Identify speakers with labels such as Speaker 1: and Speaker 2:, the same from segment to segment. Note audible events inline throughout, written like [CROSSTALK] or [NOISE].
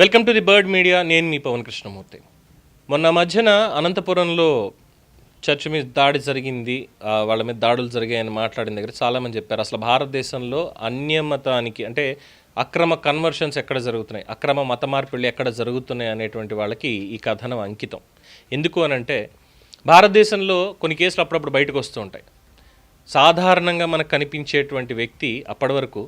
Speaker 1: Welcome to the bird media నేను మీ పవన్ కృష్ణమూర్తి. మొన్న మధ్యన అనంతపురంలో చర్చ్ మీద దాడి జరిగింది. వాళ్ళ మీద దాడులు జరిగాయని మాట్లాడిన దగ్గర చాలామంది చెప్పారు. అసలు భారతదేశంలో అన్యమతానికి అంటే అక్రమ కన్వర్షన్స్ ఎక్కడ జరుగుతున్నాయి? అక్రమ మత మార్పిళ్ళు ఎక్కడ జరుగుతున్నాయి అనేటువంటి వాళ్ళకి ఈ కథనం అంకితం. ఎందుకు అనంటే భారతదేశంలో కొన్ని కేసులు అప్పుడప్పుడు బయటకు వస్తూ ఉంటాయి. సాధారణంగా మనకు కనిపించేటువంటి వ్యక్తి అప్పటి వరకు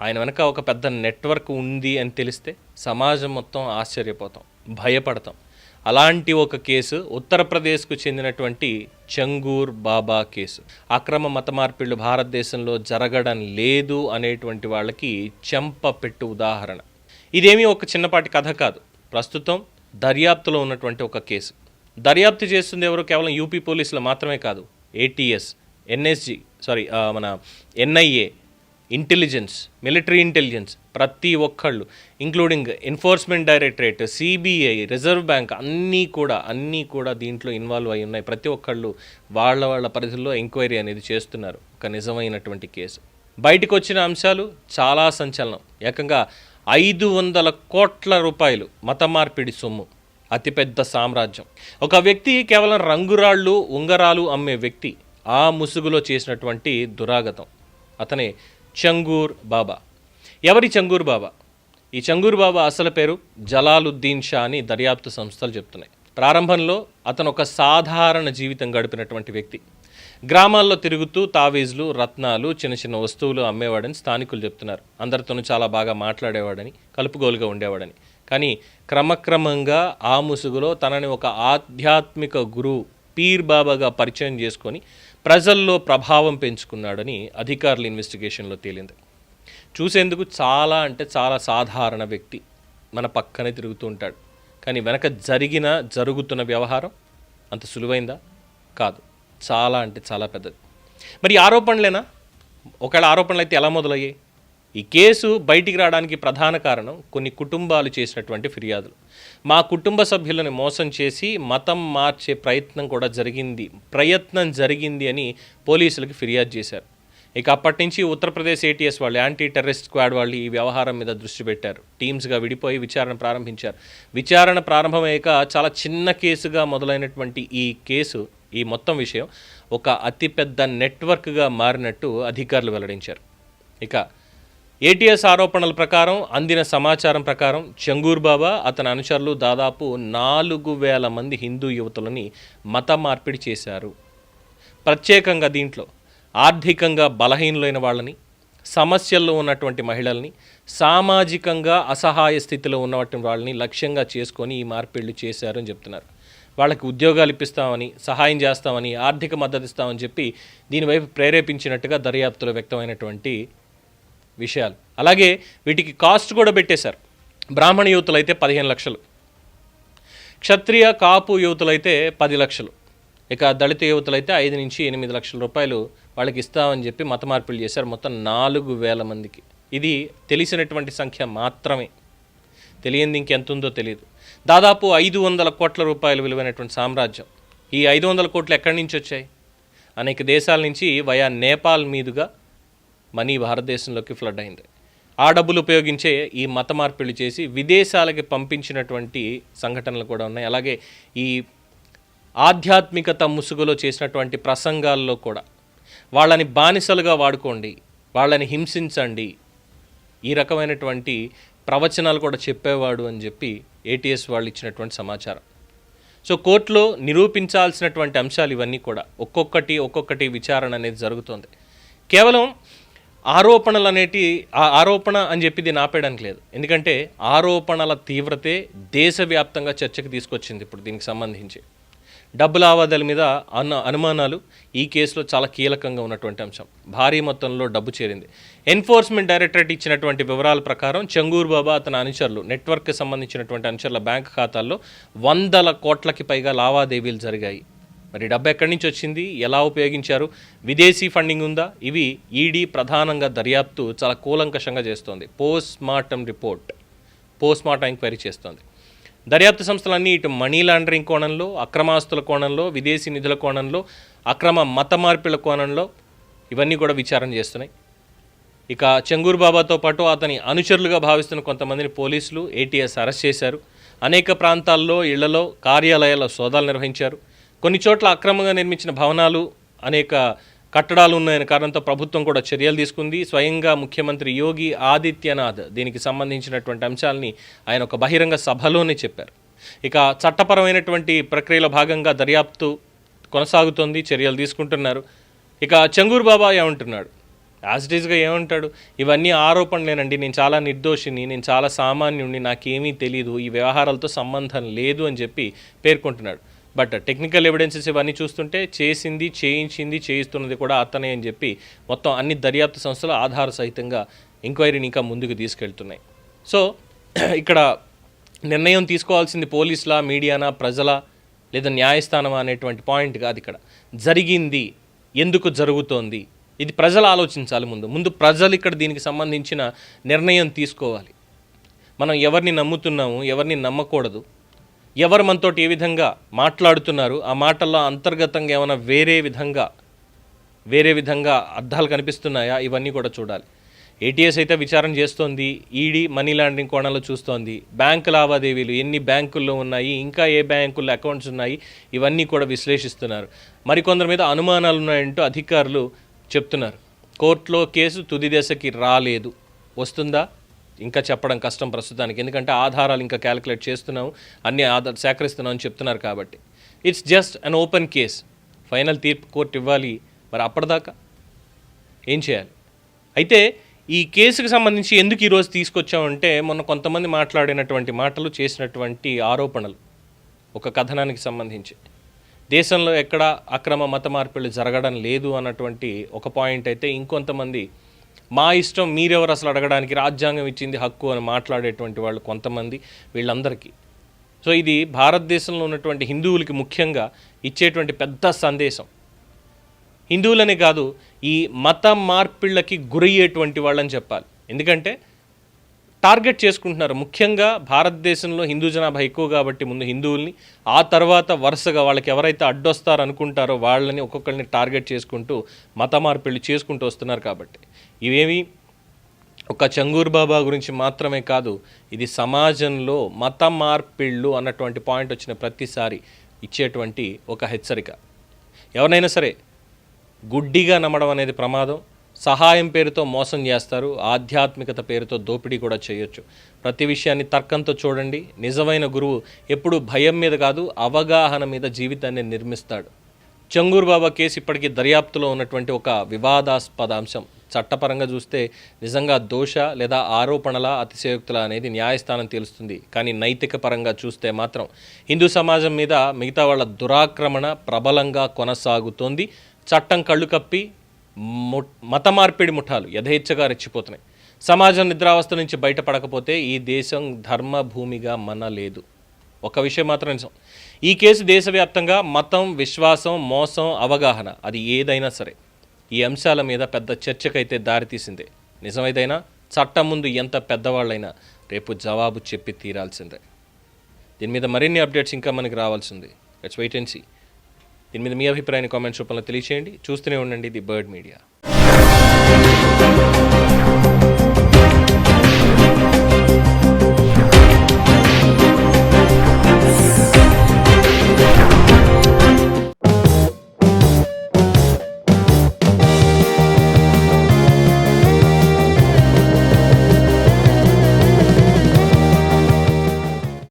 Speaker 1: ఆయన వెనక ఒక పెద్ద నెట్వర్క్ ఉంది అని తెలిస్తే సమాజం మొత్తం ఆశ్చర్యపోతాం భయపడతాం. అలాంటి ఒక కేసు ఉత్తరప్రదేశ్కు చెందినటువంటి చంగూర్ బాబా కేసు. అక్రమ మత మార్పిళ్ళు భారతదేశంలో జరగడం లేదు అనేటువంటి వాళ్ళకి చెంప పెట్టు ఉదాహరణ. ఇదేమీ ఒక చిన్నపాటి కథ కాదు. ప్రస్తుతం దర్యాప్తులో ఉన్నటువంటి ఒక కేసు. దర్యాప్తు చేస్తుంది ఎవరు? కేవలం యూపీ పోలీసులు మాత్రమే కాదు. ఏటీఎస్ ఎన్ఎస్జి సారీ మన ఎన్ఐఏ ఇంటెలిజెన్స్ మిలిటరీ ఇంటెలిజెన్స్ ప్రతి ఒక్కళ్ళు including enforcement directorate CBI reserve bank అన్నీ కూడా అన్నీ కూడా దీంట్లో ఇన్వాల్వ్ అయి ఉన్నాయి. ప్రతి ఒక్కళ్ళు వాళ్ళ వాళ్ళ పరిధిలో ఎంక్వైరీ అనేది చేస్తున్నారు. ఒక నిజమైనటువంటి కేసు. బయటకు వచ్చిన అంశాలు చాలా సంచలనం. ఏకంగా ఐదు వందల కోట్ల రూపాయలు మత మార్పిడి సొమ్ము. అతిపెద్ద సామ్రాజ్యం. ఒక వ్యక్తి కేవలం రంగురాళ్ళు ఉంగరాలు అమ్మే వ్యక్తి ఆ ముసుగులో చేసినటువంటి దురాగతం. అతనే చంగూర్ బాబా. ఎవరి చంగూర్ బాబా? ఈ చంగూర్ బాబా అసలు పేరు జలాలుద్దీన్ షా అని దర్యాప్తు సంస్థలు చెప్తున్నాయి. ప్రారంభంలో అతను ఒక సాధారణ జీవితం గడిపినటువంటి వ్యక్తి. గ్రామాల్లో తిరుగుతూ తావీజులు రత్నాలు చిన్న చిన్న వస్తువులు అమ్మేవాడని స్థానికులు చెప్తున్నారు. అందరితోనూ చాలా బాగా మాట్లాడేవాడని కలుపుగోలుగా ఉండేవాడని. కానీ క్రమక్రమంగా ఆ ముసుగులో తనని ఒక ఆధ్యాత్మిక గురువు పీర్ బాబాగా పరిచయం చేసుకొని ప్రజల్లో ప్రభావం పెంచుకున్నాడని అధికారుల ఇన్వెస్టిగేషన్లో తేలింది. చూసేందుకు చాలా అంటే చాలా సాధారణ వ్యక్తి మన పక్కనే తిరుగుతూ ఉంటాడు. కానీ వెనక జరిగిన జరుగుతున్న వ్యవహారం అంత సులువైందా? కాదు. చాలా అంటే చాలా పెద్దది. మరి ఆరోపణలేనా? ఒకవేళ ఆరోపణలు అయితే ఎలా మొదలయ్యాయి? ఈ కేసు బయటికి రావడానికి ప్రధాన కారణం కొన్ని కుటుంబాలు చేసినటువంటి ఫిర్యాదులు. మా కుటుంబ సభ్యులను మోసం చేసి మతం మార్చే ప్రయత్నం కూడా జరిగింది ప్రయత్నం జరిగింది అని పోలీసులకు ఫిర్యాదు చేశారు. ఇక అప్పటి నుంచి ఉత్తరప్రదేశ్ ఏటీఎస్ వాళ్ళు యాంటీ టెర్రరిస్ట్ స్క్వాడ్ వాళ్ళు ఈ వ్యవహారం మీద దృష్టి పెట్టారు. టీమ్స్గా విడిపోయి విచారణ ప్రారంభించారు. విచారణ ప్రారంభమయ్యాక చాలా చిన్న కేసుగా మొదలైనటువంటి ఈ కేసు ఈ మొత్తం విషయం ఒక అతిపెద్ద నెట్వర్క్గా మారినట్టు అధికారులు వెల్లడించారు. ఇక ఏటీఎస్ ఆరోపణల ప్రకారం అందిన సమాచారం ప్రకారం చంగూర్ బాబా అతని అనుచరులు దాదాపు నాలుగు వేల మంది హిందూ యువతులని మత మార్పిడి చేశారు. ప్రత్యేకంగా దీంట్లో ఆర్థికంగా బలహీనులైన వాళ్ళని సమస్యల్లో ఉన్నటువంటి మహిళల్ని సామాజికంగా అసహాయ స్థితిలో ఉన్నటువంటి వాళ్ళని లక్ష్యంగా చేసుకొని ఈ మార్పిళ్ళు చేశారని చెప్తున్నారు. వాళ్ళకి ఉద్యోగాలు ఇప్పిస్తామని సహాయం చేస్తామని ఆర్థిక మద్దతు ఇస్తామని చెప్పి దీనివైపు ప్రేరేపించినట్టుగా దర్యాప్తులో వ్యక్తమైనటువంటి విషయాలు. అలాగే వీటికి కాస్ట్ కూడా పెట్టేశారు. బ్రాహ్మణ యువతులు అయితే పదిహేను లక్షలు. క్షత్రియ కాపు యువతులైతే పది లక్షలు. ఇక దళిత యువతులైతే ఐదు నుంచి ఎనిమిది లక్షల రూపాయలు వాళ్ళకి ఇస్తామని చెప్పి మత మార్పులు చేశారు మొత్తం నాలుగు వేల మందికి. ఇది తెలిసినటువంటి సంఖ్య మాత్రమే. తెలియంది ఇంకెంత ఉందో తెలియదు. దాదాపు ఐదు వందల కోట్ల రూపాయలు విలువైనటువంటి సామ్రాజ్యం. ఈ ఐదు వందల కోట్లు ఎక్కడి నుంచి వచ్చాయి? అనేక దేశాల నుంచి వయా నేపాల్ మీదుగా మనీ భారతదేశంలోకి ఫ్లడ్ అయింది. ఆ డబ్బులు ఉపయోగించే ఈ మత మార్పిడి చేసి విదేశాలకి పంపించినటువంటి సంఘటనలు కూడా ఉన్నాయి. అలాగే ఈ ఆధ్యాత్మికత ముసుగులో చేసినటువంటి ప్రసంగాల్లో కూడా వాళ్ళని బానిసలుగా వాడుకోండి వాళ్ళని హింసించండి ఈ రకమైనటువంటి ప్రవచనాలు కూడా చెప్పేవాడు అని చెప్పి ఏటీఎస్ వాళ్ళు ఇచ్చినటువంటి సమాచారం. సో కోర్టులో నిరూపించాల్సినటువంటి అంశాలు ఇవన్నీ కూడా ఒక్కొక్కటి ఒక్కొక్కటి విచారణ అనేది జరుగుతుంది. కేవలం ఆరోపణలు అనేటి ఆ ఆరోపణ అని చెప్పి దీన్ని ఆపేయడానికి లేదు. ఎందుకంటే ఆరోపణల తీవ్రతే దేశవ్యాప్తంగా చర్చకు తీసుకొచ్చింది ఇప్పుడు దీనికి సంబంధించి. డబ్బు లావాదేవీల మీద అన్న అనుమానాలు ఈ కేసులో చాలా కీలకంగా ఉన్నటువంటి అంశం. భారీ మొత్తంలో డబ్బు చేరింది. ఎన్ఫోర్స్మెంట్ డైరెక్టరేట్ ఇచ్చినటువంటి వివరాల ప్రకారం చంగూర్ బాబా అతని అనుచరులు నెట్వర్క్కి సంబంధించినటువంటి అనుచరుల బ్యాంక్ ఖాతాల్లో వందల కోట్లకి పైగా లావాదేవీలు జరిగాయి. మరి డబ్బు ఎక్కడి నుంచి వచ్చింది? ఎలా ఉపయోగించారు? విదేశీ ఫండింగ్ ఉందా? ఇవి ఈడీ ప్రధానంగా దర్యాప్తు చాలా కూలంకషంగా చేస్తోంది. Post mortem report post mortem enquiry చేస్తోంది. దర్యాప్తు సంస్థలన్నీ ఇటు మనీ లాండరింగ్ కోణంలో అక్రమాస్తుల కోణంలో విదేశీ నిధుల కోణంలో అక్రమ మత మార్పుల కోణంలో ఇవన్నీ కూడా విచారణ చేస్తున్నాయి. ఇక చెంగూరు బాబాతో పాటు అతని అనుచరులుగా భావిస్తున్న కొంతమందిని పోలీసులు ఏటీఎస్ అరెస్ట్ చేశారు. అనేక ప్రాంతాల్లో ఇళ్ళలో కార్యాలయాల సోదాలు నిర్వహించారు. కొన్ని చోట్ల అక్రమంగా నిర్మించిన భవనాలు అనేక కట్టడాలు ఉన్నాయనే కారణంతో ప్రభుత్వం కూడా చర్యలు తీసుకుంది. స్వయంగా ముఖ్యమంత్రి యోగి ఆదిత్యనాథ్ దీనికి సంబంధించినటువంటి అంశాలని ఆయన ఒక బహిరంగ సభలోనే చెప్పారు. ఇక చట్టపరమైనటువంటి ప్రక్రియలో భాగంగా దర్యాప్తు కొనసాగుతోంది చర్యలు తీసుకుంటున్నారు. ఇక చంగూరు బాబా ఏమంటున్నాడు? యాజ్ ఇట్ ఈస్గా ఏమంటాడు? ఇవన్నీ ఆరోపణలేనండి నేను చాలా నిర్దోషిని నేను చాలా సామాన్యుడిని నాకేమీ తెలియదు ఈ వ్యవహారాలతో సంబంధం లేదు అని చెప్పి పేర్కొంటున్నాడు. బట్ టెక్నికల్ ఎవిడెన్సెస్ ఇవన్నీ చూస్తుంటే చేసింది చేయించింది చేయిస్తున్నది కూడా అతనే అని చెప్పి మొత్తం అన్ని దర్యాప్తు సంస్థలు ఆధార సహితంగా ఎంక్వైరీని ఇంకా ముందుకు తీసుకెళ్తున్నాయి. సో [CLEARS THROAT] ఇక్కడ నిర్ణయం తీసుకోవాల్సింది పోలీసులా మీడియానా ప్రజల లేదా న్యాయస్థానం అనేటువంటి పాయింట్ కాదు ఇక్కడ. జరిగింది ఎందుకు జరుగుతోంది? ఇది ప్రజలు ఆలోచించాలి ముందు. ముందు ప్రజలు ఇక్కడ దీనికి సంబంధించిన నిర్ణయం తీసుకోవాలి. మనం ఎవరిని నమ్ముతున్నాము ఎవరిని నమ్మకూడదు ఎవరు మనతోటి ఏ విధంగా మాట్లాడుతున్నారు ఆ మాటల్లో అంతర్గతంగా ఏమైనా వేరే విధంగా వేరే విధంగా అర్థాలు కనిపిస్తున్నాయా? ఇవన్నీ కూడా చూడాలి. ఏటీఎస్ అయితే విచారణ చేస్తోంది ఈడీ మనీ లాండరింగ్ కోణంలో చూస్తోంది. బ్యాంకు లావాదేవీలు ఎన్ని బ్యాంకుల్లో ఉన్నాయి ఇంకా ఏ బ్యాంకుల్లో అకౌంట్స్ ఉన్నాయి ఇవన్నీ కూడా విశ్లేషిస్తున్నారు. మరికొందరి మీద అనుమానాలు ఉన్నాయంటూ అధికారులు చెప్తున్నారు. కోర్టులో కేసు తుది దశకి రాలేదు. వస్తుందా? ఇంకా చెప్పడం కష్టం ప్రస్తుతానికి. ఎందుకంటే ఆధారాలు ఇంకా క్యాలిక్యులేట్ చేస్తున్నాం అన్ని ఆధార్ సేకరిస్తున్నాం అని చెప్తున్నారు కాబట్టి. It's just an open case final తీర్పు కోర్టు ఇవ్వాలి. మరి అప్పటిదాకా ఏం చేయాలి? అయితే ఈ కేసుకు సంబంధించి ఎందుకు ఈరోజు తీసుకొచ్చామంటే మొన్న కొంతమంది మాట్లాడినటువంటి మాటలు చేసినటువంటి ఆరోపణలు ఒక కథనానికి సంబంధించి. దేశంలో ఎక్కడ అక్రమ మత మార్పిళ్ళు జరగడం లేదు అన్నటువంటి ఒక పాయింట్ అయితే ఇంకొంతమంది మా ఇష్టం మీరెవరు అసలు అడగడానికి? రాజ్యాంగం ఇచ్చింది హక్కు అని మాట్లాడేటువంటి వాళ్ళు కొంతమంది వీళ్ళందరికీ. సో ఇది భారతదేశంలో ఉన్నటువంటి హిందువులకి ముఖ్యంగా ఇచ్చేటువంటి పెద్ద సందేశం. హిందువులనే కాదు ఈ మత మార్పిళ్ళకి గురయ్యేటువంటి వాళ్ళని చెప్పాలి. ఎందుకంటే టార్గెట్ చేసుకుంటున్నారు. ముఖ్యంగా భారతదేశంలో హిందూ జనాభా ఎక్కువ కాబట్టి ముందు హిందువుల్ని ఆ తర్వాత వరుసగా వాళ్ళకి ఎవరైతే అడ్డొస్తారో అనుకుంటారో వాళ్ళని ఒక్కొక్కరిని టార్గెట్ చేసుకుంటూ మత మార్పిళ్ళు చేసుకుంటూ వస్తున్నారు కాబట్టి. ఇవేమి ఒక చంగూర్ బాబా గురించి మాత్రమే కాదు ఇది సమాజంలో మత మార్పిళ్ళు అన్నటువంటి పాయింట్ వచ్చిన ప్రతిసారి ఇచ్చేటువంటి ఒక హెచ్చరిక. ఎవరైనా సరే గుడ్డిగా నమ్మడం అనేది ప్రమాదం. సహాయం పేరుతో మోసం చేస్తారు ఆధ్యాత్మికత పేరుతో దోపిడీ కూడా చేయొచ్చు. ప్రతి విషయాన్ని తర్కంతో చూడండి. నిజమైన గురువు ఎప్పుడు భయం మీద కాదు అవగాహన మీద జీవితాన్ని నిర్మిస్తాడు. చంగూర్ బాబా కేసు ఇప్పటికీ దర్యాప్తులో ఉన్నటువంటి ఒక వివాదాస్పద అంశం. చట్టపరంగా చూస్తే నిజంగా దోష లేదా ఆరోపణల అతిశయోక్తుల అనేది న్యాయస్థానం తెలుస్తుంది. కానీ నైతిక పరంగా చూస్తే మాత్రం హిందూ సమాజం మీద మిగతా వాళ్ళ దురాక్రమణ ప్రబలంగా కొనసాగుతోంది. చట్టం కళ్ళు కప్పి మత మార్పిడి ముఠాలు యథేచ్ఛగా రెచ్చిపోతున్నాయి. సమాజం నిద్రావస్థ నుంచి బయటపడకపోతే ఈ దేశం ధర్మ భూమిగా మన లేదు ఒక విషయం మాత్రం నిజం. ఈ కేసు దేశవ్యాప్తంగా మతం విశ్వాసం మోసం అవగాహన అది ఏదైనా సరే ఈ అంశాల మీద పెద్ద చర్చకైతే దారితీసిందే. నిజమైదైనా చట్టం ముందు ఎంత పెద్దవాళ్ళైనా రేపు జవాబు చెప్పి తీరాల్సిందే. దీని మీద మరిన్ని అప్డేట్స్ ఇంకా మనకి రావాల్సింది. లెట్స్ వెయిట్ అండ్ సీ దీని మీద మీ అభిప్రాయాన్ని కామెంట్స్ రూపంలో తెలియచేయండి. చూస్తూనే ఉండండి ది బర్డ్ మీడియా.